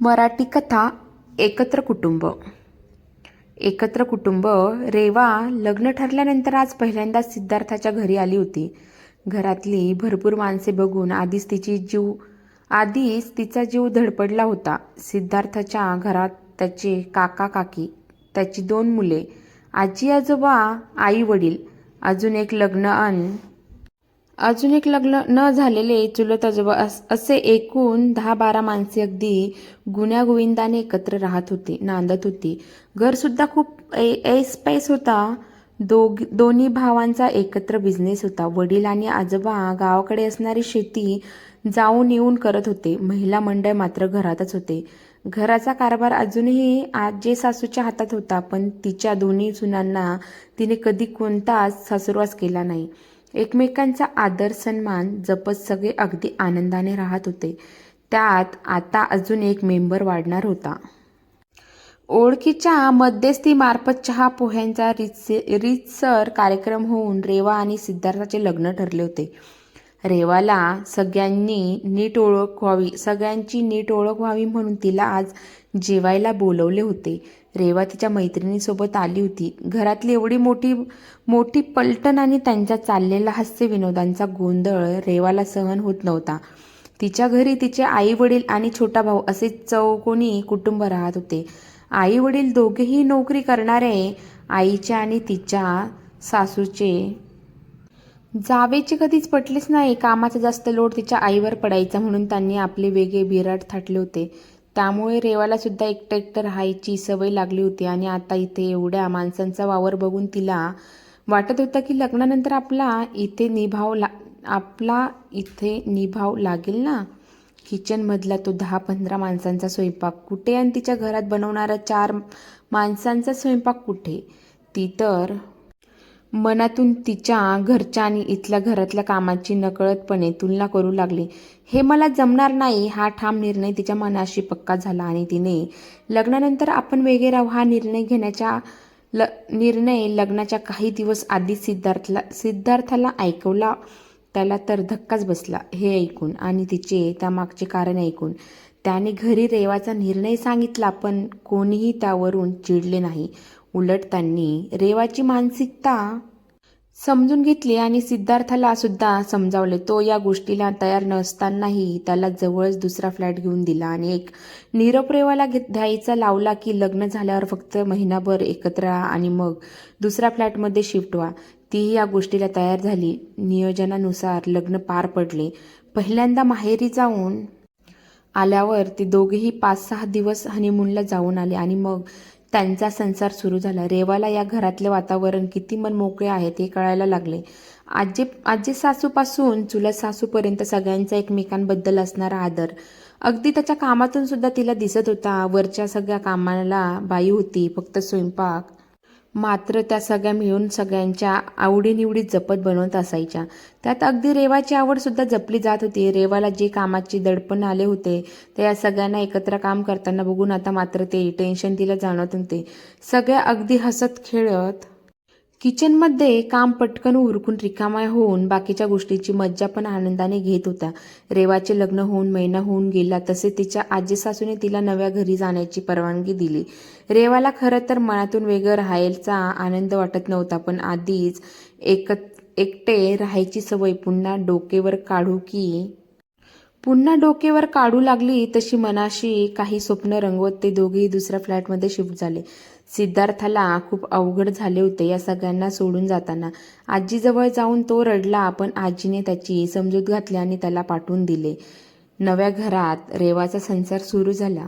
मराठी कथा एकत्र कुटुंब. एकत्र कुटुंब रेवा लग्न ठरल्यानंतर आज पहिल्यांदाच सिद्धार्थाच्या घरी आली होती. घरातली भरपूर माणसे बघून आधीच तिची जीव आधीच तिचा जीव धडपडला होता. सिद्धार्थाच्या घरात त्याचे काका काकी त्याची दोन मुले आजी आजोबा आई वडील. अजून एक लग्न अन अजून एक लग्न न झालेले चुलत आजोबा असे एकूण दहा बारा माणसे अगदी गुण्यागोविंदाने एकत्र राहत होती नांदत होती. घरसुद्धा खूप ए- ऐस पैस होता. दोघ दोन्ही भावांचा एकत्र बिझनेस होता. वडील आणि आजोबा गावाकडे असणारी शेती जाऊन येऊन करत होते. महिला मंडळ मात्र घरातच होते. घराचा कारभार अजूनही आजे सासूच्या हातात होता पण तिच्या दोन्ही सुनांना तिने कधी कोणताच सासुरवास केला नाही. एकमेकांचा आदर सन्मान जपत सगळे अगदी आनंदाने राहत होते. त्यात आता अजून एक मेंबर वाढणार होता. ओळखीच्या मध्यस्थीमार्फत चहा पोह्यांचा रीतसे रीतसर कार्यक्रम होऊन रेवा आणि सिद्धार्थाचे लग्न ठरले होते. रेवाला सगळ्यांनी नीट ओळख व्हावी. सगळ्यांची नीट ओळख व्हावी म्हणून तिला आज जेवायला बोलवले होते. रेवा तिच्या मैत्रिणीसोबत आली होती. घरातली एवढी मोठी मोठी पलटण आणि त्यांच्या चाललेला हास्य विनोदांचा गोंधळ रेवाला सहन होत नव्हता. तिच्या घरी तिचे आई वडील आणि छोटा भाऊ असे चौकोनी कुटुंब राहत होते. आई वडील दोघेही नोकरी करणारे आईच्या आणि तिच्या सासूचे जावेचे कधीच पटलेच नाही. कामाचा जास्त लोड तिच्या आईवर पडायचा म्हणून त्यांनी आपले वेगळे बिराट थाटले होते. त्यामुळे रेवाला सुद्धा एकटं एकटं राहायची सवय लागली होती आणि आता इथे एवढ्या माणसांचा वावर बघून तिला वाटत होतं की लग्नानंतर आपला इथे निभाव ला आपला इथे निभाव लागेल ना? किचनमधला तो दहा पंधरा माणसांचा स्वयंपाक कुठे आणि तिच्या घरात बनवणारा चार माणसांचा स्वयंपाक कुठे? ती तर मनातून तिच्या घरच्या आणि इथल्या घरातल्या कामाची नकळतपणे तुलना करू लागली. हे मला जमणार नाही हा ठाम निर्णय तिच्या मनाशी पक्का झाला आणि तिने लग्नानंतर आपण वेगळे राहू हा निर्णय घेण्याच्या ल निर्णय लग्नाच्या काही दिवस आधी सिद्धार्थला सिद्धार्थाला ऐकवला. त्याला तर धक्काच बसला हे ऐकून आणि तिचे त्यामागचे कारण ऐकून. त्याने घरी रेवाचा निर्णय सांगितला पण कोणीही त्यावरून चिडले नाही. उलट त्यांनी रेवाची मानसिकता समजून घेतली आणि सिद्धार्थाला सुद्धा समजावले तो या गोष्टीला तयार नसतानाही त्याला जवळच दुसरा फ्लॅट घेऊन दिला आणि एक निरप रेवाला घेत द्यायचा लावला की लग्न झाल्यावर फक्त महिनाभर एकत्र राहा आणि मग दुसऱ्या फ्लॅटमध्ये शिफ्ट व्हा. तीही या गोष्टीला तयार झाली. नियोजनानुसार लग्न पार पडले. पहिल्यांदा माहेरी जाऊन आल्यावर ते दोघेही पाच सहा दिवस हनीमूनला जाऊन आले आणि मग त्यांचा संसार सुरू झाला. रेवाला या घरातले वातावरण किती मन मोकळे आहे ते कळायला लागले. आजी आजी सासूपासून चुलत सासूपर्यंत सगळ्यांचा एकमेकांबद्दल असणारा आदर. अगदी त्याच्या कामातून सुद्धा तिला दिसत होता. वरच्या सगळ्या कामाला बाई होती. फक्त स्वयंपाक मात्र त्या सगळ्या मिळून सगळ्यांच्या आवडीनिवडी जपत बनवत असायच्या. त्यात अगदी रेवाची आवडसुद्धा जपली जात होती. रेवाला जे कामाची दडपण आले होते ते या सगळ्यांना एकत्र काम करताना बघून आता मात्र ते टेन्शन तिला जाणवत होते. सगळ्या अगदी हसत खेळत किचनमध्ये काम पटकन उरकून रिकामा होऊन बाकीच्या गोष्टीची मज्जा पण आनंदाने घेत होत्या रेवाचे लग्न होऊन महिना होऊन गेला तसे तिच्या आजी सासूने तिला नव्या घरी जाण्याची परवानगी दिली. रेवाला खरं तर मनातून वेगळं राहायचा आनंद वाटत नव्हता पण आधीच एकत एकटे राहायची सवय पुन्हा डोकेवर काढू की पुन्हा डोकेवर काढू लागली तशी मनाशी काही स्वप्न रंगवत ते दोघेही दुसऱ्या फ्लॅटमध्ये शिफ्ट झाले. सिद्धार्थाला खूप अवघड झाले होते या सगळ्यांना सोडून जाताना. आजीजवळ जाऊन तो रडला पण आजीने त्याची समजूत घातली आणि त्याला पाठवून दिले. नव्या घरात रेवाचा संसार सुरू झाला.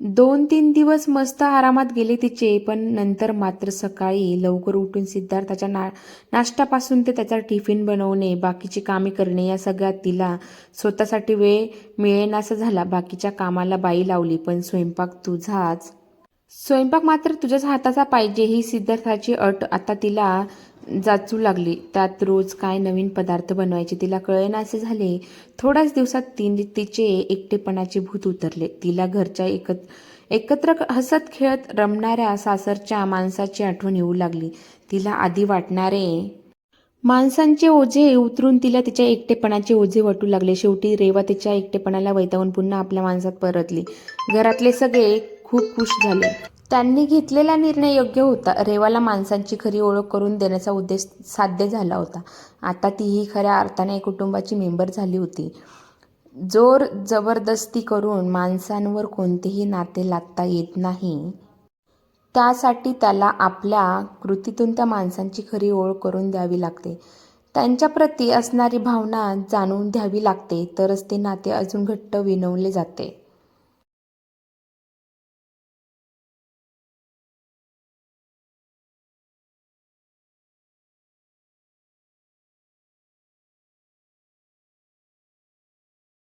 दोन तीन दिवस मस्त आरामात गेले तिचे पण नंतर मात्र सकाळी लवकर उठून सिद्धार्थाच्या ना नाश्त्यापासून ते त्याचा टिफिन बनवणे बाकीची कामे करणे या सगळ्यात तिला स्वतःसाठी वेळ मिळेनासा झाला. बाकीच्या कामाला बाई लावली पण स्वयंपाक तुझाच. स्वयंपाक मात्र तुझ्याच हाताचा पाहिजे ही सिद्धार्थाची अट. आता तिला जाचू लागली. त्यात रोज काय नवीन पदार्थ बनवायचे तिला कळेनासे झाले. थोड्याच दिवसात तिने तिचे एकटेपणाचे भूत उतरले. तिला घरच्या एकत एकत्र हसत खेळत रमणाऱ्या सासरच्या माणसाची आठवण येऊ लागली. तिला आधी वाटणारे माणसांचे ओझे उतरून तिला तिच्या एकटेपणाचे ओझे वाटू लागले. शेवटी रेवा तिच्या एकटेपणाला वैतावून पुन्हा आपल्या माणसात परतली. घरातले सगळे खूप खुश झाले. त्यांनी घेतलेला निर्णय योग्य होता. रेवाला माणसांची खरी ओळख करून देण्याचा उद्देश साध्य झाला होता. आता तीही खऱ्या अर्थाने कुटुंबाची मेंबर झाली होती. जोर जबरदस्ती करून माणसांवर कोणतेही नाते लादता येत नाही. त्यासाठी त्याला आपल्या कृतीतून त्या माणसांची खरी ओळख करून द्यावी लागते. त्यांच्याप्रती असणारी भावना जाणून घ्यावी लागते तरच ते नाते अजून घट्ट विणवले जाते.